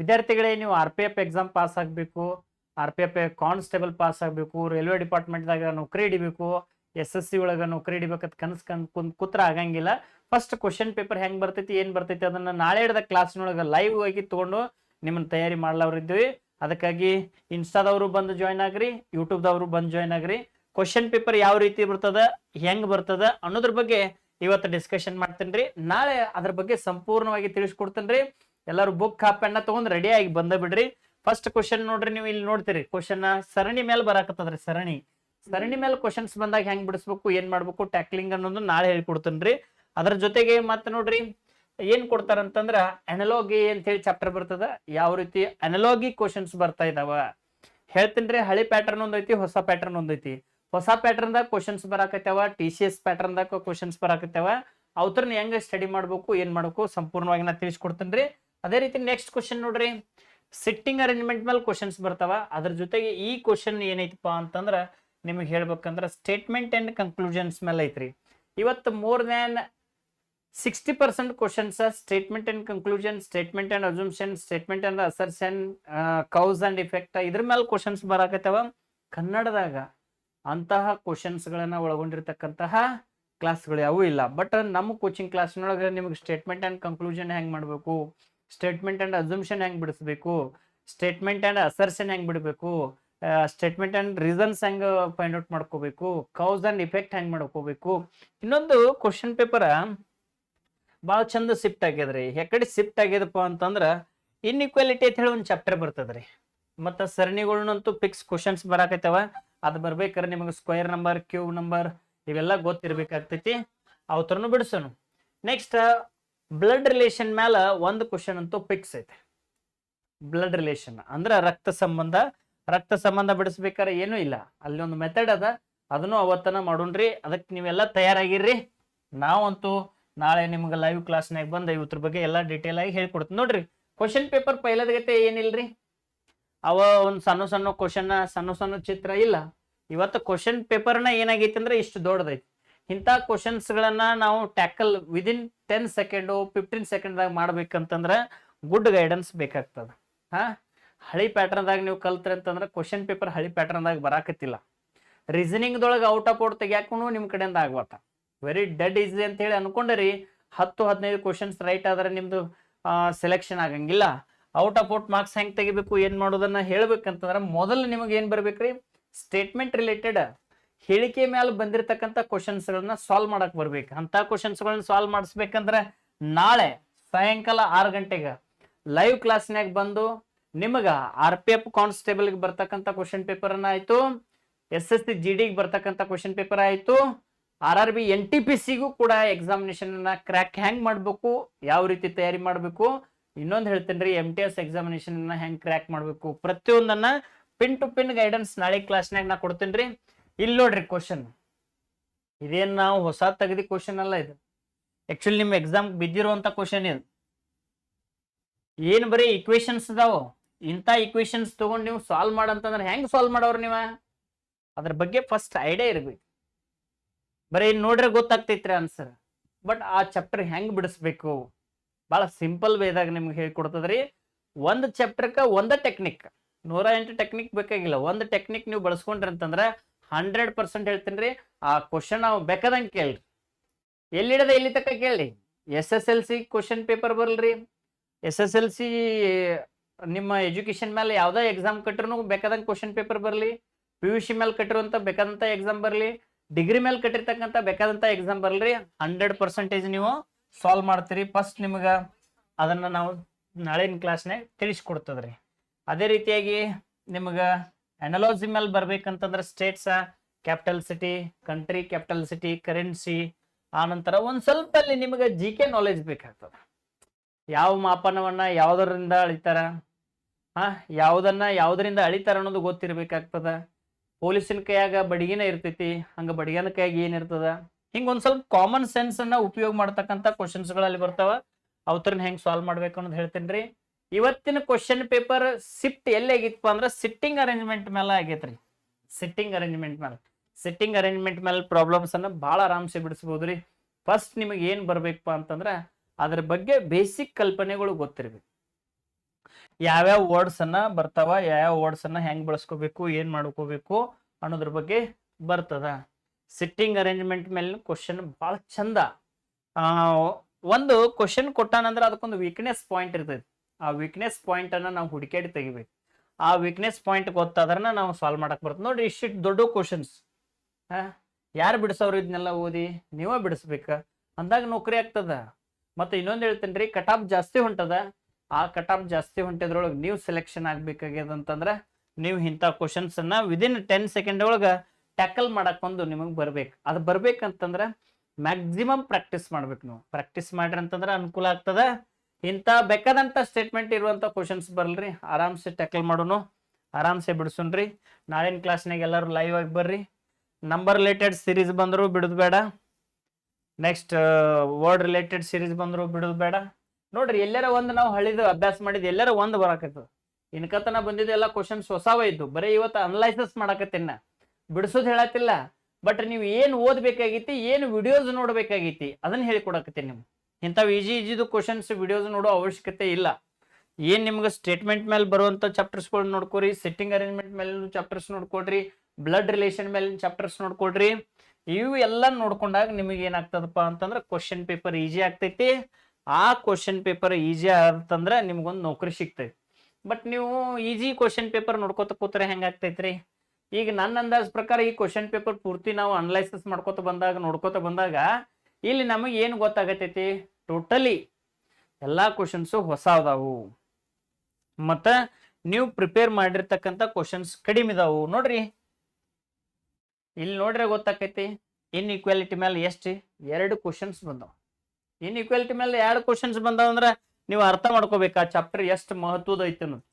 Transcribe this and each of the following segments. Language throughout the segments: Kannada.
ವಿದ್ಯಾರ್ಥಿಗಳೇ, ನೀವು R P F exam pass ಆಗಬೇಕು, R P F constable pass ಆಗಬೇಕು ರೈಲ್ವೆ ಡಿಪಾರ್ಟ್ಮೆಂಟ್ದಾಗ ನೌಕರಿ ಹಿಡಿಬೇಕು ಎಸ್ ಎಸ್ ಸಿ ಒಳಗೆ ನೌಕರಿ ಹಿಡಿಬೇಕಂತ ಕನಸು ಕನ್ ಕುಂತ್ ಕೂತ್ರ ಆಗಂಗಿಲ್ಲ. ಫಸ್ಟ್ ಕ್ವಶನ್ ಪೇಪರ್ ಹೆಂಗೆ ಬರ್ತೈತಿ, ಏನು ಬರ್ತೈತಿ ಅದನ್ನ ನಾಳೆ ಹಿಡ್ದ ಕ್ಲಾಸ್ನೊಳಗೆ ಲೈವ್ ಆಗಿ ತೊಗೊಂಡು ನಿಮ್ಮನ್ನ ತಯಾರಿ ಮಾಡ್ಲವ್ರು ಇದ್ವಿ ಅದಕ್ಕಾಗಿ ಇನ್ಸ್ಟಾದವರು ಬಂದು ಜಾಯ್ನ್ ಆಗ್ರಿ ಯೂಟ್ಯೂಬ್ದವರು ಬಂದು ಜಾಯ್ನ್ ಆಗ್ರಿ. ಕ್ವಶನ್ ಪೇಪರ್ ಯಾವ ರೀತಿ ಬರ್ತದ, ಹೆಂಗ್ ಬರ್ತದ ಅನ್ನೋದ್ರ ಬಗ್ಗೆ ಇವತ್ತು ಡಿಸ್ಕಷನ್ ಮಾಡ್ತೇನ್ರಿ. ನಾಳೆ ಅದ್ರ ಬಗ್ಗೆ ಸಂಪೂರ್ಣವಾಗಿ ತಿಳಿಸ್ಕೊಡ್ತೇನ್ರಿ. ಎಲ್ಲರೂ ಬುಕ್ ಕಾಪೆಣ್ಣ ತಗೊಂಡ್ ರೆಡಿ ಆಗಿ ಬಂದ ಬಿಡ್ರಿ. ಫಸ್ಟ್ ಕ್ವಶನ್ ನೋಡ್ರಿ ನೀವು ಇಲ್ಲಿ ನೋಡ್ತೀರಿ. ಕ್ವಶನ್ ಸರಣಿ ಮೇಲೆ ಬರಾಕತ್ತದ್ರಿ, ಸರಣಿ. ಸರಣಿ ಮೇಲೆ ಕ್ವಶನ್ಸ್ ಬಂದಾಗ ಹೆಂಗ್ ಬಿಡಿಸ್ಬೇಕು, ಏನ್ ಮಾಡ್ಬೇಕು ಟ್ಯಾಕ್ಲಿಂಗ್ ಅನ್ನೋದು ನಾಳೆ ಹೇಳ್ಕೊಡ್ತೇನ್ರಿ. ಅದ್ರ ಜೊತೆಗೆ ಮತ್ತೆ ನೋಡ್ರಿ, ಏನ್ ಕೊಡ್ತಾರಂತಂದ್ರ ಅನಲಾಗಿ ಅಂತ ಹೇಳಿ ಚಾಪ್ಟರ್ ಬರ್ತದ. ಯಾವ ರೀತಿ ಅನಲಾಗಿ ಕ್ವಶನ್ಸ್ ಬರ್ತಾ ಇದಾವ. ಹೇಳ್ತೀನ್ರಿ, ಹಳಿ ಪ್ಯಾಟರ್ನ್ ಒಂದೈತಿ ಹೊಸ ಪ್ಯಾಟರ್ನ್ ಒಂದೈತಿ ಹೊಸ ಪ್ಯಾಟರ್ನ್ ದಾಗ ಕ್ವಶನ್ಸ್ ಬರಾಕತ್ಯಾವ ಟಿ ಸಿ ಎಸ್ ಪ್ಯಾಟರ್ನ್ ದಾಗ ಕ್ವಶನ್ಸ್ ಬರಾಕತ್ಯಾವ. ಅವ್ರನ್ನ ಹೆಂಗ ಸ್ಟಡಿ ಮಾಡ್ಬೇಕು, ಏನ್ ಮಾಡ್ಬೇಕು, ಸಂಪೂರ್ಣವಾಗಿ ನಾ ತಿಳಿಸ್ಕೊಡ್ತೇನ್ರಿ. ಅದೇ ರೀತಿ ನೆಕ್ಸ್ಟ್ ಕ್ವಶನ್ ನೋಡ್ರಿ. ಸಿಟ್ಟಿಂಗ್ ಅರೇಂಜ್ಮೆಂಟ್ ಮೇಲೆ ಕ್ವಶನ್ಸ್ ಬರ್ತಾವ. ಅದ್ರ ಜೊತೆಗೆ ಈ ಕ್ವಶನ್ ಏನೈತಪ್ಪ ಅಂತಂದ್ರ ನಿಮಗೆ ಹೇಳ್ಬೇಕಂದ್ರ ಸ್ಟೇಟ್ಮೆಂಟ್ ಅಂಡ್ ಕನ್ಕ್ಲೂಷನ್ಸ್ ಮೇಲೆ ಐತ್ರಿ. ಇವತ್ತು more than sixty percent questions statement and conclusion statement and assumption statement and assertion cause and effect ಇದ್ರ ಮೇಲೆ ಕ್ವಶನ್ಸ್ ಬರಾಕತ್ತವ. ಕನ್ನಡದಾಗ ಅಂತಹ ಕ್ವಶನ್ಸ್ಗಳನ್ನ ಒಳಗೊಂಡಿರ್ತಕ್ಕಂತಹ ಕ್ಲಾಸ್ಗಳು ಯಾವೂ ಇಲ್ಲ. ಬಟ್ ನಮ್ಮ ಕೋಚಿಂಗ್ ಕ್ಲಾಸ್ನೊಳಗೆ ನಿಮಗೆ ಸ್ಟೇಟ್ಮೆಂಟ್ ಅಂಡ್ ಕನ್ಕ್ಲೂಷನ್ ಹೆಂಗ್ ಮಾಡಬೇಕು? ಸ್ಟೇಟ್ಮೆಂಟ್ ಅಂಡ್ ಅಸಂಪ್ಷನ್ ಹೆಂಗ್ ಬಿಡಿಸ್ಬೇಕು? ಸ್ಟೇಟ್ಮೆಂಟ್ ಅಂಡ್ ಅಸರ್ಷನ್ ಹೆಂಗ್ ಬಿಡಬೇಕು? ಸ್ಟೇಟ್ಮೆಂಟ್ ಅಂಡ್ ರೀಸನ್ಸ್ ಹೆಂಗ್ ಫೈಂಡ್ ಔಟ್ ಮಾಡ್ಕೋಬೇಕು? ಕೌಸ್ ಅಂಡ್ ಇಫೆಕ್ಟ್ ಹೆಂಗ್ ಮಾಡ್ಕೋಬೇಕು? ಇನ್ನೊಂದು ಕ್ವಶನ್ ಪೇಪರ್ ಭಾಳ ಚಂದ ಶಿಫ್ಟ್ ಆಗ್ಯದ್ರಿ. ಯಾಕಡೆ ಶಿಫ್ಟ್ ಆಗ್ಯದಪ್ಪ ಅಂತಂದ್ರ ಇನ್ಇಕ್ವಾಲಿಟಿ ಅಂತ ಹೇಳಿ ಒಂದು ಚಾಪ್ಟರ್ ಬರ್ತದ್ರಿ. ಮತ್ತ ಸರಣಿಗಳನ್ನಂತೂ ಫಿಕ್ಸ್ ಕ್ವಶನ್ಸ್ ಬರಾಕೈತವ. ಅದು ಬರ್ಬೇಕಾದ್ರೆ ನಿಮಗೆ ಸ್ಕ್ವೇರ್ ನಂಬರ್ ಕ್ಯೂಬ್ ನಂಬರ್ ಇವೆಲ್ಲ ಗೊತ್ತಿರ್ಬೇಕಾಗ್ತೈತಿ. ಅವತ್ರನು ಬಿಡಿಸೋನು. ನೆಕ್ಸ್ಟ್ ಬ್ಲಡ್ ರಿಲೇಷನ್ ಮ್ಯಾಲ ಒಂದು ಕ್ವಶನ್ ಅಂತೂ ಫಿಕ್ಸ್ ಐತೆ. ಬ್ಲಡ್ ರಿಲೇಷನ್ ಅಂದ್ರ ರಕ್ತ ಸಂಬಂಧ ರಕ್ತ ಸಂಬಂಧ ಬಿಡಿಸ್ಬೇಕಾದ್ರೆ ಏನೂ ಇಲ್ಲ. ಅಲ್ಲಿ ಒಂದು ಮೆಥಡ್ ಅದ, ಅದನ್ನು ಅವತ್ತನ ಮಾಡೋಣ್ರಿ. ಅದಕ್ಕೆ ನೀವೆಲ್ಲ ತಯಾರಾಗಿರ್ರಿ. ನಾವಂತೂ ನಾಳೆ ನಿಮ್ಗೆ ಲೈವ್ ಕ್ಲಾಸ್ನಾಗ ಬಂದು ಇವತ್ರ ಬಗ್ಗೆ ಎಲ್ಲ ಡೀಟೇಲ್ ಆಗಿ ಹೇಳ್ಕೊಡ್ತೀನಿ. ನೋಡ್ರಿ ಕ್ವಶನ್ ಪೇಪರ್ ಪೈಲದಗತೆ ಏನಿಲ್ರಿ? ಅವ ಒಂದು ಸಣ್ಣ ಸಣ್ಣ ಕ್ವಶನ್ ಸಣ್ಣ ಸಣ್ಣ ಚಿತ್ರ ಇಲ್ಲ. ಇವತ್ತು ಕ್ವಶನ್ ಪೇಪರ್ನ ಏನಾಗೈತಿ ಅಂದ್ರೆ ಇಷ್ಟು ದೊಡ್ಡದೈತಿ. ಇಂಥ ಕ್ವಶನ್ಸ್ಗಳನ್ನ ನಾವು tackle within ten second fifteen ಸೆಕೆಂಡ್ದಾಗ ಮಾಡ್ಬೇಕಂತಂದ್ರೆ ಗುಡ್ ಗೈಡೆನ್ಸ್ ಬೇಕಾಗ್ತದ. ಹಾ? ಹಳಿ ಪ್ಯಾಟರ್ನ್ದಾಗ ನೀವು ಕಲ್ತ್ರಿ ಅಂತಂದ್ರೆ ಕ್ವಶನ್ ಪೇಪರ್ ಹಳಿ ಪ್ಯಾಟರ್ನ್ದಾಗ ಬರಾಕತ್ತಿಲ್ಲ. ರೀಸನಿಂಗ್ದೊಳಗೆ ಔಟ್ ಆಫ್ ಔಟ್ ತೆಗಿಯಾಕೂ ನಿಮ್ಮ ಕಡೆಯಿಂದ ಆಗ್ಬತ್ತ ವೆರಿ ಡೆಡ್ ಈಸಿ ಅಂತ ಹೇಳಿ ಅನ್ಕೊಂಡ್ರಿ ಹತ್ತು, ಹದಿನೈದು ಕ್ವಶನ್ಸ್ ರೈಟ್ ಆದ್ರೆ ನಿಮ್ದು ಸೆಲೆಕ್ಷನ್ ಆಗಂಗಿಲ್ಲ. ಔಟ್ ಆಫ್ ಔಟ್ ಮಾರ್ಕ್ಸ್ ಹೆಂಗೆ ತೆಗಿಬೇಕು, ಏನು ಮಾಡೋದನ್ನ ಹೇಳ್ಬೇಕಂತಂದ್ರೆ ಮೊದಲು ನಿಮಗೆ ಏನು ಬರ್ಬೇಕ್ರಿ? ಸ್ಟೇಟ್ಮೆಂಟ್ ರಿಲೇಟೆಡ್ ಹೇಳಿಕೆ ಮೇಲೆ ಬಂದಿರತಕ್ಕಂಥ ಕ್ವಶನ್ಸ್ಗಳನ್ನ ಸಾಲ್ವ್ ಮಾಡಕ್ ಬರ್ಬೇಕು. ಅಂತ ಕ್ವಶನ್ಸ್ಗಳನ್ನ ಸಾಲ್ವ್ ಮಾಡಿಸ್ಬೇಕಂದ್ರೆ ನಾಳೆ ಸಾಯಂಕಾಲ ಆರು ಗಂಟೆಗೆ ಲೈವ್ ಕ್ಲಾಸ್ನ್ಯಾಗ ಬಂದು ನಿಮಗ ಆರ್ ಪಿ ಎಫ್ ಕಾನ್ಸ್ಟೇಬಲ್ಗೆ ಬರ್ತಕ್ಕಂಥ ಕ್ವಶನ್ ಪೇಪರ್ ಆಯ್ತು ಎಸ್ ಎಸ್ ಸಿ ಜಿ ಡಿಗೆ ಬರ್ತಕ್ಕಂಥ ಕ್ವಶನ್ ಪೇಪರ್ ಆಯ್ತು R R B N T P ಸಿಗೂ ಕೂಡ ಎಕ್ಸಾಮಿನೇಷನ್ ಅನ್ನ ಕ್ರ್ಯಾಕ್ ಹ್ಯಾಂಗ್ ಮಾಡ್ಬೇಕು, ಯಾವ ರೀತಿ ತಯಾರಿ ಮಾಡಬೇಕು, ಇನ್ನೊಂದು ಹೇಳ್ತೇನೆ ರೀ ಎಂ ಟಿ ಎಸ್ ಎಕ್ಸಾಮಿನೇಷನ್ ಅನ್ನ ಹೆಂಗ್ ಕ್ರ್ಯಾಕ್ ಮಾಡಬೇಕು, ಪ್ರತಿಯೊಂದನ್ನ ಪಿನ್ ಟು ಪಿನ್ ಗೈಡೆನ್ಸ್ ನಾಳೆ ಕ್ಲಾಸ್ನಾಗ ನಾ ಕೊಡ್ತೇನೆ ರೀ ಇಲ್ಲಿ ನೋಡ್ರಿ ಕ್ವಶನ್ ಇದೇನ್ ನಾವು ಹೊಸ ತೆಗೆದಿ ಕ್ವಶನ್ ಅಲ್ಲ ಇದು. ಆಕ್ಚುಲಿ ನಿಮ್ಮ ಎಕ್ಸಾಮ್ ಬಿದ್ದಿರುವಂತ ಕ್ವಶನ್ ಇದು. ಏನ್ ಬರೀ ಇಕ್ವೇಶನ್ಸ್ ಅದಾವ ಇಂಥ ಇಕ್ವೇಶನ್ಸ್ ತಗೊಂಡು ನೀವು ಸಾಲ್ವ್ ಮಾಡಂತಂದ್ರೆ ಹೆಂಗ್ ಸಾಲ್ವ್ ಮಾಡೋರು ನೀವ? ಅದ್ರ ಬಗ್ಗೆ ಫಸ್ಟ್ ಐಡಿಯಾ ಇರ್ಬೇಕು. ಬರೀ ನೋಡ್ರಿ ಗೊತ್ತಾಗ್ತೈತ್ರಿ ಆನ್ಸರ್ ಬಟ್ ಆ ಚಾಪ್ಟರ್ ಹೆಂಗ್ ಬಿಡಿಸ್ಬೇಕು? ಭಾಳ ಸಿಂಪಲ್ ವೇದಾಗ ನಿಮ್ಗೆ ಹೇಳ್ಕೊಡ್ತದ್ರಿ. ಒಂದು ಚಾಪ್ಟರ್ಕ ಒಂದ ಟೆಕ್ನಿಕ್ ನೂರ ಎಂಟು ಟೆಕ್ನಿಕ್ ಬೇಕಾಗಿಲ್ಲ. ಒಂದು ಟೆಕ್ನಿಕ್ ನೀವು ಬಳಸ್ಕೊಂಡ್ರಿ ಅಂತಂದ್ರೆ ಹಂಡ್ರೆಡ್ ಪರ್ಸೆಂಟ್ ಹೇಳ್ತೀನಿ ರೀ. ಆ ಕ್ವಶನ್ ನಾವು ಬೇಕಾದಂಗೆ ಕೇಳ್ರಿ. ಎಲ್ಲಿಡದ ಎಲ್ಲಿ ತಕ್ಕ ಕೇಳಿ S S L C question paper ಬರಲ್ರಿ. ಎಸ್ ಎಸ್ ಎಲ್ ಸಿ ನಿಮ್ಮ ಎಜುಕೇಶನ್ ಮೇಲೆ ಯಾವುದೇ ಎಕ್ಸಾಮ್ ಕಟ್ಟರು ಬೇಕಾದಂಗೆ ಕ್ವಶನ್ ಪೇಪರ್ ಬರಲಿ. ಪಿ ಯು ಸಿ ಮೇಲೆ ಕಟ್ಟಿರುವಂಥ ಬೇಕಾದಂಥ ಎಕ್ಸಾಮ್ ಬರಲಿ. ಡಿಗ್ರಿ ಮೇಲೆ ಕಟ್ಟಿರ್ತಕ್ಕಂಥ ಬೇಕಾದಂಥ ಎಕ್ಸಾಮ್ ಬರಲ್ರಿ. ಹಂಡ್ರೆಡ್ ಪರ್ಸೆಂಟೇಜ್ ನೀವು ಸಾಲ್ವ್ ಮಾಡ್ತೀರಿ. ಫಸ್ಟ್ ನಿಮ್ಗೆ ಅದನ್ನು ನಾವು ನಾಳಿನ ಕ್ಲಾಸ್ನಾಗ ತಿಳಿಸ್ಕೊಡ್ತದ್ರಿ. ಅದೇ ರೀತಿಯಾಗಿ ನಿಮ್ಗೆ ಅನಲಾಜಿ ಮೇಲೆ ಬರ್ಬೇಕಂತಂದ್ರೆ states capital city country capital city currency ಆನಂತರ ಒಂದ್ ಸ್ವಲ್ಪ ಅಲ್ಲಿ ನಿಮಗೆ ಜಿ ಕೆ ನಾಲೆಜ್ ಬೇಕಾಗ್ತದೆ. ಯಾವ ಮಾಪನವನ್ನ ಯಾವ್ದರಿಂದ ಅಳಿತಾರ? ಹಾ, ಯಾವ್ದನ್ನ ಯಾವ್ದರಿಂದ ಅಳಿತಾರ ಅನ್ನೋದು ಗೊತ್ತಿರ್ಬೇಕಾಗ್ತದ. ಪೊಲೀಸಿನ ಕೈಯಾಗ ಬಡಿಗೆನ ಇರ್ತೈತಿ, ಹಂಗ ಬಡಿಗೆನ ಕೈಯಾಗ ಏನಿರ್ತದ ಹಿಂಗ ಒಂದ್ ಸ್ವಲ್ಪ ಕಾಮನ್ ಸೆನ್ಸ್ ಅನ್ನ ಉಪಯೋಗ ಮಾಡ್ತಕ್ಕಂಥ ಕ್ವಶನ್ಸ್ಗಳಲ್ಲಿ ಬರ್ತಾವ. ಅವತ್ರನ್ನ ಹೆಂಗ್ ಸಾಲ್ವ್ ಮಾಡ್ಬೇಕು ಅನ್ನೋದು ಹೇಳ್ತೇನೆ ರೀ ಇವತ್ತಿನ ಕ್ವಶನ್ ಪೇಪರ್ ಸಿಫ್ಟ್ ಎಲ್ಲಿ ಆಗಿತ್ತು ಅಂದ್ರೆ ಸಿಟ್ಟಿಂಗ್ ಅರೇಂಜ್ಮೆಂಟ್ ಮೇಲೆ ಆಗೈತ್ರಿ. ಸಿಟ್ಟಿಂಗ್ ಅರೇಂಜ್ಮೆಂಟ್ ಮೇಲೆ. ಸಿಟ್ಟಿಂಗ್ ಅರೇಂಜ್ಮೆಂಟ್ ಮೇಲೆ ಪ್ರಾಬ್ಲಮ್ಸ್ ಅನ್ನ ಬಹಳ ಆರಾಮ್ಸೆ ಬಿಡಿಸ್ಬೋದು ರೀ ಫಸ್ಟ್ ನಿಮಗೆ ಏನ್ ಬರಬೇಕಪ್ಪ ಅಂತಂದ್ರೆ ಅದ್ರ ಬಗ್ಗೆ ಬೇಸಿಕ್ ಕಲ್ಪನೆಗಳು ಗೊತ್ತಿರ್ಬೇಕು. ಯಾವ್ಯಾವ ವರ್ಡ್ಸ್ ಅನ್ನ ಬರ್ತಾವ ಯಾವ್ಯಾವ ವರ್ಡ್ಸ್ ಅನ್ನ ಹೆಂಗ್ ಬಳಸ್ಕೋಬೇಕು ಏನ್ ಮಾಡ್ಕೋಬೇಕು ಅನ್ನೋದ್ರ ಬಗ್ಗೆ ಬರ್ತದ. ಸಿಟ್ಟಿಂಗ್ ಅರೇಂಜ್ಮೆಂಟ್ ಮೇಲೆ ಕ್ವಶನ್ ಭಾಳ ಚಂದ. ಆ, ಒಂದು ಕ್ವಶನ್ ಕೊಟ್ಟಾನಂದ್ರೆ ಅದಕ್ಕೊಂದು ವೀಕ್ನೆಸ್ ಪಾಯಿಂಟ್ ಇರ್ತೈತಿ. ಆ ವೀಕ್ನೆಸ್ ಪಾಯಿಂಟ್ ಅನ್ನ ನಾವು ಹುಡುಕಾಡಿ ತೆಗಿಬೇಕು. ಆ ವೀಕ್ನೆಸ್ ಪಾಯಿಂಟ್ ಗೊತ್ತಾದ್ರನ ನಾವು ಸಾಲ್ವ್ ಮಾಡಕ್ಕೆ ಬರ್ತದೆ. ನೋಡಿ, ಇಷ್ಟು ದೊಡ್ಡ ಕ್ವಶನ್ಸ್ ಯಾರು ಬಿಡಿಸೋರು ಇದನ್ನೆಲ್ಲ ಓದಿ? ನೀವೇ ಬಿಡಿಸ್ಬೇಕ. ಅಂದಾಗ ನೌಕರಿ ಆಗ್ತದ. ಮತ್ತೆ ಇನ್ನೊಂದು ಹೇಳ್ತೇನೆ ರೀ ಕಟಾಪ್ ಜಾಸ್ತಿ ಹೊಂಟದ. ಆ ಕಟಾಪ್ ಜಾಸ್ತಿ ಹೊಂಟಿದ್ರೊಳಗೆ ನೀವು ಸೆಲೆಕ್ಷನ್ ಆಗ್ಬೇಕಾಗ್ಯದ ಅಂತಂದ್ರೆ ನೀವು ಇಂಥ ಕ್ವಶನ್ಸ್ ಅನ್ನ ವಿದಿನ್ ಟೆನ್ ಸೆಕೆಂಡ್ ಒಳಗೆ ಟ್ಯಾಕಲ್ ಮಾಡಕ್ಕೊಂದು ನಿಮಗೆ ಬರ್ಬೇಕು. ಅದು ಬರ್ಬೇಕಂತಂದ್ರೆ ಮ್ಯಾಕ್ಸಿಮಮ್ ಪ್ರಾಕ್ಟೀಸ್ ಮಾಡ್ಬೇಕು ನೀವು. ಪ್ರಾಕ್ಟೀಸ್ ಮಾಡ್ರಿ ಅಂತಂದ್ರೆ ಅನುಕೂಲ ಆಗ್ತದ. ಇಂಥ ಬೇಕಾದಂಥ ಸ್ಟೇಟ್ಮೆಂಟ್ ಇರುವಂಥ ಕ್ವಶನ್ಸ್ ಬರಲ್ರಿ. ಆರಾಮ್ಸೆ ಟ್ಯಾಕಲ್ ಮಾಡೋನು. ಆರಾಮ್ಸೆ ಬಿಡಿಸೋಣ್ರಿ. ನಾಳಿನ ಕ್ಲಾಸ್ನಾಗ ಎಲ್ಲರೂ ಲೈವ್ ಆಗಿ ಬರ್ರಿ. ನಂಬರ್ ರಿಲೇಟೆಡ್ ಸಿರೀಸ್ ಬಂದರೂ ಬಿಡೋದು ಬೇಡ. ನೆಕ್ಸ್ಟ್ ವರ್ಡ್ ರಿಲೇಟೆಡ್ ಸಿರೀಸ್ ಬಂದರೂ ಬಿಡೋದು ಬೇಡ. ನೋಡ್ರಿ, ಎಲ್ಲರ ಒಂದು ನಾವು ಹಳಿದು ಅಭ್ಯಾಸ ಮಾಡಿದ್ದು ಎಲ್ಲರ ಒಂದು ಬರಾಕತ್ತದ. ಇನ್ಕತನ ಬಂದಿದ್ದು ಎಲ್ಲ ಕ್ವಶನ್ಸ್ ಹೊಸವ ಇದ್ದು. ಬರೀ ಇವತ್ತು ಅನಲೈಸಸ್ ಮಾಡಾಕತ್ತಿನ ಬಿಡಿಸೋದು ಹೇಳತ್ತಿಲ್ಲ. ಬಟ್ ನೀವು ಏನು ಓದಬೇಕಾಗೈತಿ, ಏನು ವಿಡಿಯೋಸ್ ನೋಡಬೇಕಾಗೈತಿ, ಅದನ್ನ ಹೇಳಿಕೊಡಕತ್ತೀನಿ ನಿಮ್ಗೆ. ಇಂಥವು ಈಜಿ ಈಜಿದು ಕ್ವಶನ್ಸ್ ವಿಡಿಯೋಸ್ ನೋಡೋ ಅವಶ್ಯಕತೆ ಇಲ್ಲ. ಏನು ನಿಮ್ಗೆ ಸ್ಟೇಟ್ಮೆಂಟ್ ಮೇಲೆ ಬರುವಂಥ ಚಾಪ್ಟರ್ಸ್ಗಳು ನೋಡ್ಕೊರಿ ಸೆಟ್ಟಿಂಗ್ ಅರೇಂಜ್ಮೆಂಟ್ ಮೇಲೆ ಚಾಪ್ಟರ್ಸ್ ನೋಡ್ಕೊಡ್ರಿ ಬ್ಲಡ್ ರಿಲೇಷನ್ ಮೇಲೆ ಚಾಪ್ಟರ್ಸ್ ನೋಡ್ಕೊಡ್ರಿ, ಇವು ಎಲ್ಲ ನೋಡ್ಕೊಂಡಾಗ ನಿಮಗೆ ಏನಾಗ್ತದಪ್ಪ ಅಂತಂದ್ರೆ ಕ್ವಶನ್ ಪೇಪರ್ ಈಜಿ ಆಗ್ತೈತಿ. ಆ ಕ್ವಶನ್ ಪೇಪರ್ ಈಜಿ ಆತಂದ್ರೆ ನಿಮ್ಗೊಂದು ನೌಕರಿ ಸಿಗ್ತೈತಿ. ಬಟ್ ನೀವು ಈಜಿ ಕ್ವಶನ್ ಪೇಪರ್ ನೋಡ್ಕೋತ ಕೂತ್ರೆ ಹೆಂಗಾಗ್ತೈತ್ರಿ ಈಗ ನನ್ನ ಅಂದಾಜ್ ಪ್ರಕಾರ ಈ ಕ್ವಶನ್ ಪೇಪರ್ ಪೂರ್ತಿ ನಾವು ಅನಲೈಸಿಸ್ ಮಾಡ್ಕೋತ ಬಂದಾಗ, ನೋಡ್ಕೋತ ಬಂದಾಗ ಇಲ್ಲಿ ನಮಗೆ ಏನು ಗೊತ್ತಾಗತೈತಿ? ಟೋಟಲಿ ಎಲ್ಲಾ ಕ್ವಶನ್ಸು ಹೊಸ ಅದಾವು ಮತ್ತು ನೀವು ಪ್ರಿಪೇರ್ ಮಾಡಿರ್ತಕ್ಕಂಥ ಕ್ವಶನ್ಸ್ ಕಡಿಮೆ ಇದಾವು. ನೋಡ್ರಿ. ಇಲ್ಲಿ ನೋಡ್ರೆ ಗೊತ್ತಾಕೈತಿ ಇನ್ ಈಕ್ವಾಲಿಟಿ ಮೇಲೆ ಎಷ್ಟು? ಎರಡು ಕ್ವಶನ್ಸ್ ಬಂದವು. ಇನ್ ಈಕ್ವಾಲಿಟಿ ಮೇಲೆ ಎರಡು ಕ್ವಶನ್ಸ್ ಬಂದಾವ ಅಂದ್ರೆ ನೀವು ಅರ್ಥ ಮಾಡ್ಕೋಬೇಕು? ಆ ಚಾಪ್ಟರ್ ಎಷ್ಟು ಮಹತ್ವದ ಐತೆ ಅನ್ನೋದು.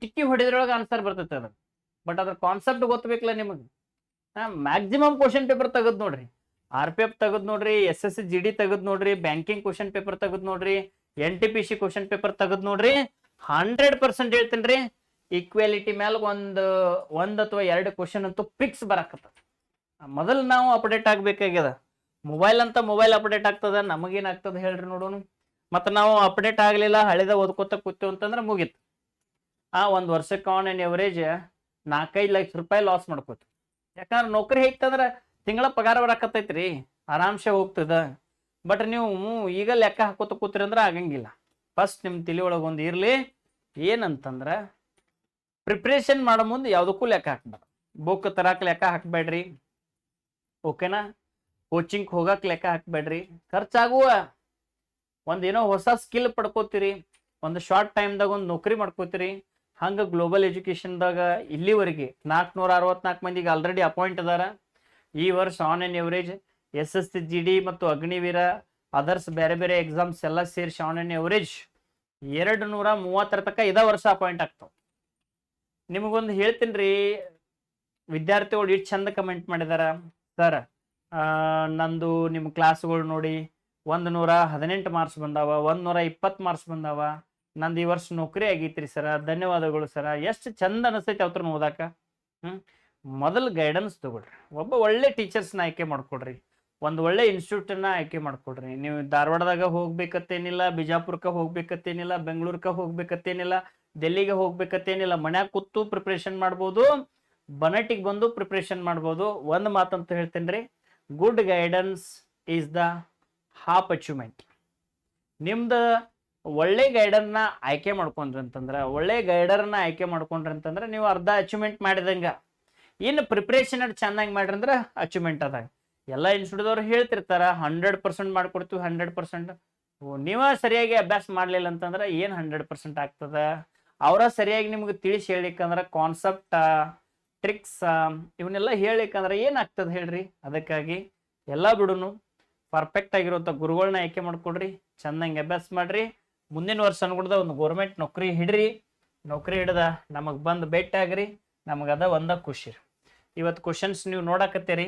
ಟಿಕ್ಕಿ ಹೊಡೆದ್ರೊಳಗೆ ಆನ್ಸರ್ ಬರ್ತೈತೆ ಅದು. ಬಟ್ ಅದ್ರ ಕಾನ್ಸೆಪ್ಟ್ ಗೊತ್ತಬೇಕಲ್ಲ ನಿಮಗೆ? ಮ್ಯಾಕ್ಸಿಮಮ್ ಕ್ವಶನ್ ಪೇಪರ್ ತೆಗೆದು ನೋಡ್ರಿ. ಆರ್ ಪಿ ಎಫ್ ತೆಗದ್ ನೋಡ್ರಿ ಎಸ್ ಎಸ್ ಜಿ ಡಿ ತೆಗದ್ ನೋಡ್ರಿ ಬ್ಯಾಂಕಿಂಗ್ ಕ್ವಶನ್ ಪೇಪರ್ ತೆಗದ್ ನೋಡ್ರಿ N T P C question paper ತೆಗದ್ ನೋಡ್ರಿ ಹಂಡ್ರೆಡ್ ಪರ್ಸೆಂಟ್ ಹೇಳ್ತೀನಿ ರೀ ಈಕ್ವಾಲಿಟಿ ಮೇಲೆ ಒಂದು, ಒಂದ್ ಅಥವಾ ಎರಡು ಕ್ವಶನ್ ಅಂತೂ ಫಿಕ್ಸ್ ಬರಾಕತ್ತ ಮೊದಲು ನಾವು ಅಪ್ಡೇಟ್ ಆಗ್ಬೇಕಾಗ್ಯದ. ಮೊಬೈಲ್ ಅಂತ ಮೊಬೈಲ್ ಅಪ್ಡೇಟ್ ಆಗ್ತದ ನಮಗೇನಾಗ್ತದ ಹೇಳ್ರಿ ನೋಡೋಣ ಮತ್ತೆ ನಾವು ಅಪ್ಡೇಟ್ ಆಗಲಿಲ್ಲ, ಹಳೆದ ಓದ್ಕೋತ ಕೂತೀವಿ ಅಂತಂದ್ರೆ ಮುಗೀತು. ಆ ಒಂದು ವರ್ಷಕ್ಕೆ ಆನ್ ಆನ್ ಎವರೇಜ್ ನಾಲ್ಕೈದು ಲಕ್ಷ ರೂಪಾಯಿ ಲಾಸ್ ಮಾಡ್ಕೋತೀವಿ. ಯಾಕಂದ್ರೆ ನೌಕರಿ ಹೇಗ್ತಂದ್ರೆ ತಿಂಗಳ ಪಗಾರ ಬರಾಕತ್ತೈತ್ರಿ ಆರಾಮ್ಸೆ ಹೋಗ್ತದ. ಬಟ್ ನೀವು ಈಗ ಲೆಕ್ಕ ಹಾಕೋತ ಕೂತ್ರಿ ಅಂದ್ರೆ ಆಗಂಗಿಲ್ಲ. ಫಸ್ಟ್ ನಿಮ್ಮ ತಲೆ ಒಳಗೆ ಒಂದು ಇರಲಿ, ಏನಂತಂದ್ರೆ ಪ್ರಿಪ್ರೇಷನ್ ಮಾಡೋ ಮುಂದೆ ಯಾವುದಕ್ಕೂ ಲೆಕ್ಕ ಹಾಕ್ಬಾರ್ದು ಬುಕ್ ತರಾಕ್ ಲೆಕ್ಕ ಹಾಕ್ಬೇಡ್ರಿ. ಓಕೆನಾ ಕೋಚಿಂಗ್ ಹೋಗಕ್ಕೆ ಲೆಕ್ಕ ಹಾಕ್ಬೇಡ್ರಿ. ಖರ್ಚಾಗುವ. ಒಂದೇನೋ ಹೊಸ ಸ್ಕಿಲ್ ಪಡ್ಕೋತೀರಿ. ಒಂದು ಶಾರ್ಟ್ ಟೈಮ್ದಾಗ ಒಂದು ನೌಕರಿ ಮಾಡ್ಕೋತೀರಿ. ಹಂಗೆ ಗ್ಲೋಬಲ್ ಎಜುಕೇಶನ್ದಾಗ ಇಲ್ಲಿವರೆಗೆ ನಾಲ್ಕುನೂರ ಅರವತ್ನಾಲ್ಕು ಮಂದಿಗೆ ಆಲ್ರೆಡಿ ಅಪಾಯಿಂಟ್ ಅದಾರ. ಈ ವರ್ಷ on on average S S C G D ಮತ್ತು ಅಗ್ನಿವೀರ ಅದರ್ಸ್ ಬೇರೆ ಬೇರೆ ಎಕ್ಸಾಮ್ಸ್ ಎಲ್ಲ ಸೇರಿಸಿ ಆನ್ ಆನ್ ಎವರೇಜ್ ಎರಡು ನೂರ ಮೂವತ್ತರ ತನಕ ಇದ ವರ್ಷ ಅಪಾಯಿಂಟ್ ಆಗ್ತಾವ. ನಿಮಗೊಂದು ಹೇಳ್ತೀನಿ ರೀ. ವಿದ್ಯಾರ್ಥಿಗಳು ಇಷ್ಟು ಚಂದ ಕಮೆಂಟ್ ಮಾಡಿದಾರ. ಸರ್ ನಂದು ನಿಮ್ಮ ಕ್ಲಾಸ್ಗಳು ನೋಡಿ ಒಂದು ನೂರ ಹದಿನೆಂಟು ಮಾರ್ಕ್ಸ್ ಬಂದಾವ ಒಂದು ನೂರ ಇಪ್ಪತ್ತು ಮಾರ್ಕ್ಸ್ ಬಂದಾವ. ನಂದು ಈ ವರ್ಷ ನೌಕರಿ ಆಗೈತ್ರಿ ಸರ ಧನ್ಯವಾದಗಳು ಸರ ಎಷ್ಟು ಚಂದ ಅನಿಸ್ತೈತಿ ಅವ್ರನ್ನ ಓದಾಕ. ಹ್ಞೂ ಮೊದಲು ಗೈಡೆನ್ಸ್ ತಗೊಳ್ರಿ. ಒಬ್ಬ ಒಳ್ಳೆ ಟೀಚರ್ಸ್ನ ಆಯ್ಕೆ ಮಾಡ್ಕೊಡ್ರಿ. ಒಂದು ಒಳ್ಳೆ ಇನ್ಸ್ಟಿಟ್ಯೂಟನ್ನ ಆಯ್ಕೆ ಮಾಡ್ಕೊಡ್ರಿ. ನೀವು ಧಾರವಾಡದಾಗ ಹೋಗ್ಬೇಕತ್ತೇನಿಲ್ಲ, ಬಿಜಾಪುರಕ್ಕೆ ಹೋಗ್ಬೇಕತ್ತೇನಿಲ್ಲ ಬೆಂಗಳೂರಿಗೆ ಹೋಗ್ಬೇಕತ್ತೇನಿಲ್ಲ ಡೆಲ್ಲಿಗೆ ಹೋಗ್ಬೇಕತ್ತೇನಿಲ್ಲ, ಮನ್ಯಾಗ ಕೂತು ಪ್ರಿಪ್ರೇಷನ್ ಮಾಡ್ಬೋದು, ಬನಟಿಗೆ ಬಂದು ಪ್ರಿಪ್ರೇಷನ್ ಮಾಡ್ಬೋದು. ಒಂದು ಮಾತಂತ ಹೇಳ್ತೇನೆ ರೀ good guidance is the half achievement ನಿಮ್ದು ಒಳ್ಳೆ ಗೈಡರ್ನ ಆಯ್ಕೆ ಮಾಡ್ಕೊಂಡ್ರಿ ಅಂತಂದ್ರೆ, ಒಳ್ಳೆ ಗೈಡರ್ನ ಆಯ್ಕೆ ಮಾಡ್ಕೊಂಡ್ರಿ ಅಂತಂದ್ರೆ, ನೀವು ಅರ್ಧ ಅಚೀವ್ಮೆಂಟ್ ಮಾಡಿದಂಗ. ಇನ್ನು ಪ್ರಿಪ್ರೇಷನ್ ಚೆನ್ನಾಗಿ ಮಾಡ್ರಿ ಅಂದ್ರೆ ಅಚೀವ್ಮೆಂಟ್ ಅದಾಗ ಎಲ್ಲ ಇನ್ಸ್ಟಿಟ್ಯೂಟ್ದವ್ರು ಹೇಳ್ತಿರ್ತಾರ ಹಂಡ್ರೆಡ್ ಪರ್ಸೆಂಟ್ ಮಾಡ್ಕೊಡ್ತೀವಿ ಹಂಡ್ರೆಡ್ ಪರ್ಸೆಂಟ್ ನೀವ ಸರಿಯಾಗಿ ಅಭ್ಯಾಸ ಮಾಡಲಿಲ್ಲ ಅಂತಂದ್ರೆ ಏನು ಹಂಡ್ರೆಡ್ ಪರ್ಸೆಂಟ್ ಆಗ್ತದ? ಅವರ ಸರಿಯಾಗಿ ನಿಮ್ಗೆ ತಿಳಿಸಿ ಹೇಳಿಕಂದ್ರೆ ಕಾನ್ಸೆಪ್ಟ ಟ್ರಿಕ್ಸ್ ಇವನ್ನೆಲ್ಲ ಹೇಳಿಕಂದ್ರೆ ಏನಾಗ್ತದೆ ಹೇಳ್ರಿ? ಅದಕ್ಕಾಗಿ ಎಲ್ಲ ಬಿಡುನು ಪರ್ಫೆಕ್ಟ್ ಆಗಿರುವಂಥ ಗುರುಗಳನ್ನ ಆಯ್ಕೆ ಮಾಡ್ಕೊಡ್ರಿ, ಚೆನ್ನಾಗಿ ಅಭ್ಯಾಸ ಮಾಡ್ರಿ. ಮುಂದಿನ ವರ್ಷ ಅನ್ಕೊಡ್ದ ಒಂದು ಗೌರ್ಮೆಂಟ್ ನೌಕರಿ ಹಿಡ್ರಿ. ನೌಕರಿ ಹಿಡ್ದ ನಮಗೆ ಬಂದು ಭೇಟಿ ಆಗ್ರಿ. ನಮಗದ ಒಂದ ಖುಷಿ ಇವತ್ತು ಕ್ವಶನ್ಸ್ ನೀವು ನೋಡಕತ್ತೀರಿ.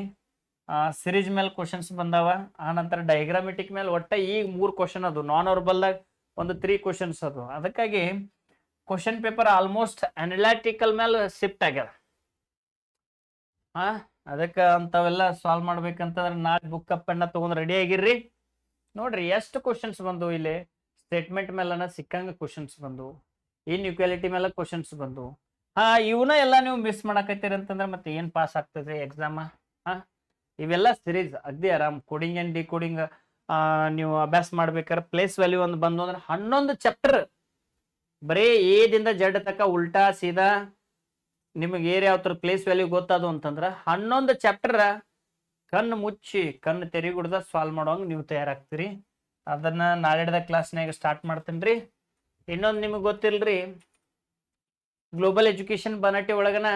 ಸಿರೀಸ್ ಮೇಲೆ ಕ್ವಶನ್ಸ್ ಬಂದಾವ. ಆ ನಂತರ ಡೈಗ್ರಾಮೆಟಿಕ್ ಮೇಲೆ ಒಟ್ಟ ಈಗ ಮೂರು ಕ್ವಶನ್ ಅದು. ನಾನ್ ಅವರ್ಬಲ್ದಾಗ ಒಂದು ತ್ರೀ ಕ್ವಶನ್ಸ್ ಅದು. ಅದಕ್ಕಾಗಿ ಕ್ವಶನ್ ಪೇಪರ್ ಆಲ್ಮೋಸ್ಟ್ ಅನಲಾಟಿಕಲ್ ಮೇಲೆ ಶಿಫ್ಟ್ ಆಗ್ಯದ. ಹಾ ಅದಕ್ಕೆ ಅಂಥವೆಲ್ಲ ಸಾಲ್ವ್ ಮಾಡ್ಬೇಕಂತಂದ್ರೆ ನಾಲ್ಕು ಬುಕ್ ಪೆನ್ನ ತೊಗೊಂಡು ರೆಡಿ ಆಗಿರ್ರಿ. ನೋಡ್ರಿ, ಎಷ್ಟು ಕ್ವಶನ್ಸ್ ಬಂದು ಇಲ್ಲಿ? ಸ್ಟೇಟ್ಮೆಂಟ್ ಮೇಲನ ಸಿಕ್ಕಂಗ ಕ್ವಶನ್ಸ್ ಬಂದು ಇನ್ಇಕ್ವಾಲಿಟಿ ಮೇಲೆ ಕ್ವಶನ್ಸ್ ಬಂದು ಹಾ ಇವನ್ನ ಎಲ್ಲ ನೀವು ಮಿಸ್ ಮಾಡಕತ್ತೀರಿ ಅಂತಂದ್ರೆ ಮತ್ತೆ ಏನ್ ಪಾಸ್ ಆಗ್ತದೆ ಎಕ್ಸಾಮ ಹಾ, ಇವೆಲ್ಲ ಸಿರೀಸ್ ಅಗ್ದಿ ಆರಾಮ್. ಕೋಡಿಂಗ್ ಅಂಡ್ ಡಿಕೋಡಿಂಗ್ ನೀವು ಅಭ್ಯಾಸ ಮಾಡ್ಬೇಕಾದ್ರೆ ಪ್ಲೇಸ್ ವ್ಯಾಲ್ಯೂ ಒಂದು ಬಂದು ಅಂದ್ರೆ ಹನ್ನೊಂದು ಚಾಪ್ಟರ್ ಬರೀ ಏದಿಂದ ಜಡ್ ತಕ್ಕ ಉಲ್ಟಾ ಸೀದಾ ನಿಮಗೆ ಏರಿಯಾ ಯಾವ ಪ್ಲೇಸ್ ವ್ಯಾಲ್ಯೂ ಗೊತ್ತಾದು ಅಂತಂದ್ರೆ ಹನ್ನೊಂದು ಚಾಪ್ಟರ್ ಕಣ್ಣು ಮುಚ್ಚಿ ಕಣ್ಣು ತೆರಿಗುಡ್ದ ಸಾಲ್ವ್ ಮಾಡೋಂಗೆ ನೀವು ತಯಾರಾಗ್ತೀರಿ. ಅದನ್ನ ನಾಳೆದ ಕ್ಲಾಸ್ನಾಗ ಸ್ಟಾರ್ಟ್ ಮಾಡ್ತೀನಿ ರೀ ಇನ್ನೊಂದು ನಿಮಗೆ ಗೊತ್ತಿಲ್ರಿ ಗ್ಲೋಬಲ್ ಎಜುಕೇಶನ್ ಬನಟಿ ಒಳಗನ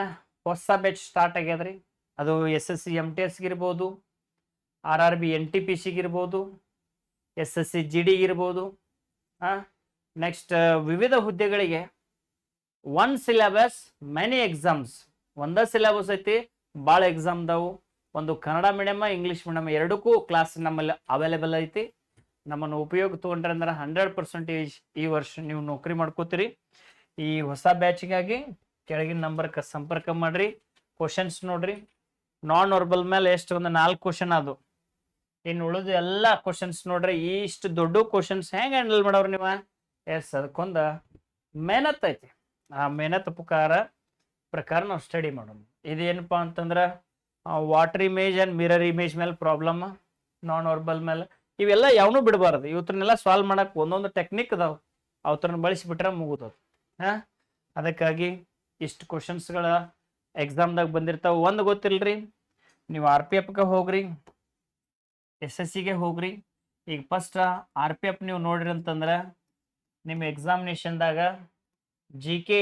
ಹೊಸ ಬ್ಯಾಚ್ ಸ್ಟಾರ್ಟ್ ಆಗ್ಯದ್ರಿ. ಅದು S S C M T ಎಸ್ಗಿರ್ಬೋದು R R B N T P ಸಿಗಿರ್ಬೋದು S S C G ಡಿಗಿರ್ಬೋದು ಹಾಂ ನೆಕ್ಸ್ಟ್ ವಿವಿಧ ಹುದ್ದೆಗಳಿಗೆ ಒನ್ ಸಿಲೆಬಸ್ ಮೆನಿ ಎಕ್ಸಾಮ್ಸ್ ಒಂದ ಸಿಲೆಬಸ್ ಐತಿ ಭಾಳ ಎಕ್ಸಾಮ್ ಅದಾವು ಒಂದು ಕನ್ನಡ ಮೀಡಿಯಮ್ ಇಂಗ್ಲೀಷ್ ಮೀಡಿಯಮ್ ಎರಡಕ್ಕೂ ಕ್ಲಾಸ್ ನಮ್ಮಲ್ಲಿ ಅವೈಲೇಬಲ್ ಐತಿ. ನಮ್ಮನ್ನು ಉಪಯೋಗ ತೊಗೊಂಡ್ರೆ ಅಂದ್ರೆ ಹಂಡ್ರೆಡ್ ಪರ್ಸೆಂಟೇಜ್ ಈ ವರ್ಷ ನೀವು ನೌಕರಿ ಮಾಡ್ಕೋತೀರಿ. ಈ ಹೊಸ ಬ್ಯಾಚ್ಗಾಗಿ ಕೆಳಗಿನ ನಂಬರ್ಗೆ ಸಂಪರ್ಕ ಮಾಡ್ರಿ. ಕ್ವಶನ್ಸ್ ನೋಡ್ರಿ. ನಾನ್ ವರ್ಬಲ್ ಮೇಲೆ ಎಷ್ಟು ಒಂದು ನಾಲ್ಕು ಕ್ವಶನ್ ಅದು ಇನ್ನು ಉಳಿದು ಎಲ್ಲ ಕ್ವಶನ್ಸ್ ನೋಡ್ರಿ. ಇಷ್ಟು ದೊಡ್ಡ ಕ್ವಶನ್ಸ್ ಹೆಂಗೆ ಹ್ಯಾಂಡಲ್ ಮಾಡೋರು ನೀವು? ಎಸ್, ಅದಕ್ಕೊಂದು ಮೆಹನತ್ ಐತಿ. ಆ ಮೆಹನತ್ ಉಪಕಾರ ಪ್ರಕಾರ ನಾವು ಸ್ಟಡಿ ಮಾಡೋಣ. ಇದೇನಪ್ಪ ಅಂತಂದ್ರೆ water image and mirror image ಮೇಲೆ ಪ್ರಾಬ್ಲಮ್ ನಾನ್ ವರ್ಬಲ್ ಮೇಲೆ ಇವೆಲ್ಲ ಯಾವನು ಬಿಡಬಾರ್ದು. ಇವತ್ತನ್ನೆಲ್ಲ ಸಾಲ್ವ್ ಮಾಡಕ್ಕೆ ಒಂದೊಂದು ಟೆಕ್ನಿಕ್ ಅದಾವ. ಅವತ್ರನ್ನ ಬಳಸಿಬಿಟ್ರೆ ಮುಗಿದವು ಹಾಂ? ಅದಕ್ಕಾಗಿ ಇಷ್ಟು ಕ್ವಶನ್ಸ್ಗಳ ಎಕ್ಸಾಮ್ದಾಗ ಬಂದಿರ್ತಾವೆ. ಒಂದು ಗೊತ್ತಿಲ್ರಿ? ನೀವು ಆರ್ ಪಿ ಎಫ್ಗೆ ಹೋಗ್ರಿ. ಎಸ್ ಎಸ್ ಸಿಗೆ ಹೋಗ್ರಿ. ಈಗ ಫಸ್ಟ್ ಆರ್ ಪಿ ಎಫ್ ನೀವು ನೋಡ್ರಿ ಅಂತಂದ್ರೆ ನಿಮ್ಮ ಎಕ್ಸಾಮಿನೇಷನ್ದಾಗ ಜಿ ಕೆ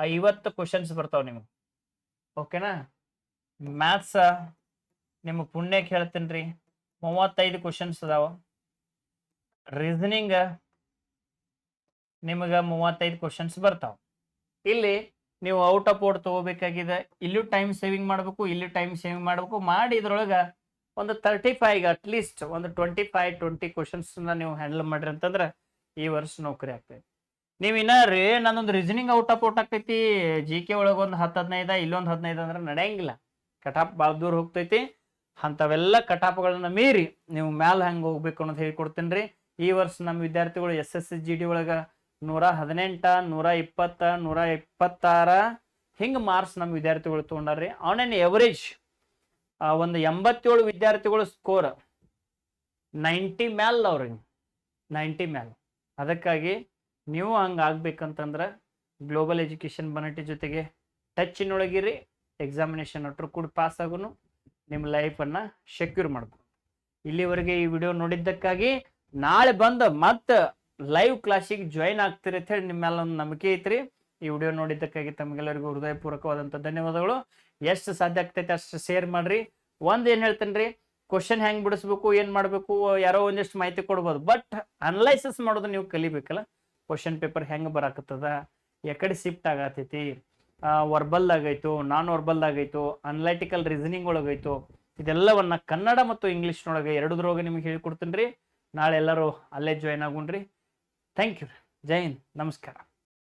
ಐವತ್ತು ಕ್ವಶನ್ಸ್ ಬರ್ತಾವೆ ನಿಮಗೆ. ಓಕೆನಾ ಮ್ಯಾಥ್ಸ ನಿಮ್ಮ ಪುಣ್ಯಕ್ಕೆ ಹೇಳ್ತೀನಿ ರೀ ಮೂವತ್ತೈದು ಕ್ವಶನ್ಸ್ ಅದಾವ. ರೀಸನಿಂಗ್ ನಿಮಗೆ ಮೂವತ್ತೈದು ಕ್ವಶನ್ಸ್ ಬರ್ತಾವೆ. ಇಲ್ಲಿ ನೀವು ಔಟ್ ಆಫ್ ಔಟ್ ತೊಗೋಬೇಕಾಗಿದೆ, ಇಲ್ಲೂ ಟೈಮ್ ಸೇವಿಂಗ್ ಮಾಡಬೇಕು, ಇಲ್ಲಿ ಟೈಮ್ ಸೇವಿಂಗ್ ಮಾಡಬೇಕು ಮಾಡಿ ಇದ್ರೊಳಗೆ ಒಂದು ತರ್ಟಿ ಫೈವ್ ಅಟ್ಲೀಸ್ಟ್ ಒಂದು ಟ್ವೆಂಟಿ ಫೈವ್ ಟ್ವೆಂಟಿ ಕ್ವಶನ್ಸ್ನ ನೀವು ಹ್ಯಾಂಡಲ್ ಮಾಡ್ರಿ ಅಂತಂದ್ರೆ ಈ ವರ್ಷ ನೌಕರಿ ಆಗ್ತೈತಿ. ನೀವು ಇನ್ನ ರೀ ನಾನೊಂದು ರೀಸನಿಂಗ್ ಔಟ್ ಆಫ್ ಔಟ್ ಆಗ್ತೈತಿ ಜಿ ಕೆ ಒಳಗೆ ಒಂದು ಹತ್ತು ಹದಿನೈದು, ಇಲ್ಲೊಂದು ಹದಿನೈದು ಅಂದ್ರೆ ನಡೆಯಂಗಿಲ್ಲ. ಕಟಾಪ್ ಭಾಳ ದೂರ ಹೋಗ್ತೈತಿ. ಅಂಥವೆಲ್ಲ ಕಟಾಪ್ಗಳನ್ನ ಮೀರಿ ನೀವು ಮ್ಯಾಲ ಹೆಂಗೆ ಹೋಗ್ಬೇಕು ಅನ್ನೋದು ಹೇಳ್ಕೊಡ್ತೀನಿ ರೀ ಈ ವರ್ಷ ನಮ್ಮ ವಿದ್ಯಾರ್ಥಿಗಳು ಎಸ್ ಎಸ್ ಜಿ ಡಿ ಒಳಗೆ ನೂರ ಹದಿನೆಂಟ, ನೂರ ಇಪ್ಪತ್ತ, ನೂರ ಇಪ್ಪತ್ತಾರ ಹಿಂಗೆ ಮಾರ್ಕ್ಸ್ ನಮ್ಮ ವಿದ್ಯಾರ್ಥಿಗಳು ತೊಗೊಂಡಾರ್ರಿ. ಆನ್ ಆನ್ ಎವರೇಜ್ ಒಂದು ಎಂಬತ್ತೇಳು ವಿದ್ಯಾರ್ಥಿಗಳು ಸ್ಕೋರ್ ನೈಂಟಿ ಮ್ಯಾಲ್ ಅವ್ರಿಗೆ ನೈಂಟಿ ಮ್ಯಾಲ್. ಅದಕ್ಕಾಗಿ ನೀವು ಹಂಗೆ ಆಗ್ಬೇಕಂತಂದ್ರೆ ಗ್ಲೋಬಲ್ ಎಜುಕೇಷನ್ ಬನಟಿ ಜೊತೆಗೆ ಟಚ್ಚಿನೊಳಗಿರಿ ಎಕ್ಸಾಮಿನೇಷನ್ ಒಟ್ಟರು ಕೂಡ ಪಾಸ್ ಆಗುನು ನಿಮ್ಮ ಲೈಫನ್ನು ಸೆಕ್ಯೂರ್ ಮಾಡ್ಬೋದು ಇಲ್ಲಿವರೆಗೆ ಈ ವಿಡಿಯೋ ನೋಡಿದ್ದಕ್ಕಾಗಿ ನಾಳೆ ಬಂದು ಮತ್ತೆ ಲೈವ್ ಕ್ಲಾಸಿಗೆ ಜಾಯಿನ್ ಆಗ್ತೀರಿ ಅಂತ ಹೇಳಿ ನಿಮ್ಮೆಲ್ಲ ಒಂದು ನಂಬಿಕೆ ಐತ್ರಿ. ಈ ವಿಡಿಯೋ ನೋಡಿದ್ದಕ್ಕಾಗಿ ತಮಗೆಲ್ಲರಿಗೂ ಹೃದಯಪೂರ್ವಕವಾದಂಥ ಧನ್ಯವಾದಗಳು. ಎಷ್ಟು ಸಾಧ್ಯ ಆಗ್ತೈತೆ ಅಷ್ಟು ಶೇರ್ ಮಾಡ್ರಿ. ಒಂದು ಏನು ಹೇಳ್ತೇನೆ ರೀ ಕ್ವಶನ್ ಹೆಂಗೆ ಬಿಡಿಸ್ಬೇಕು, ಏನು ಮಾಡಬೇಕು, ಯಾರೋ ಒಂದಿಷ್ಟು ಮಾಹಿತಿ ಕೊಡ್ಬೋದು. ಬಟ್ ಅನಲೈಸಿಸ್ ಮಾಡೋದು ನೀವು ಕಲಿಬೇಕಲ್ಲ. ಕ್ವಶನ್ ಪೇಪರ್ ಹೆಂಗೆ ಬರಾಕತ್ತದ, ಎಕಡೆ ಶಿಫ್ಟ್ ಆಗತೈತಿ ವರ್ಬಲ್ ಆಗೈತು ನಾನ್ ವರ್ಬಲ್ ಆಗೈತು ಅನಲೈಟಿಕಲ್ ರೀಸನಿಂಗ್ ಒಳಗೈತು, ಇದೆಲ್ಲವನ್ನ ಕನ್ನಡ ಮತ್ತು ಇಂಗ್ಲೀಷ್ನೊಳಗೆ ಎರಡದ್ರೊಳಗೆ ನಿಮ್ಗೆ ಹೇಳ್ಕೊಡ್ತೀನಿ ರೀ ನಾಳೆ ಎಲ್ಲರೂ ಅಲ್ಲೇ ಜಾಯ್ನ್ ಆಗೋಣ್ರಿ. ಥ್ಯಾಂಕ್ ಯು ಜೈ ಹಿಂದ್ ನಮಸ್ಕಾರ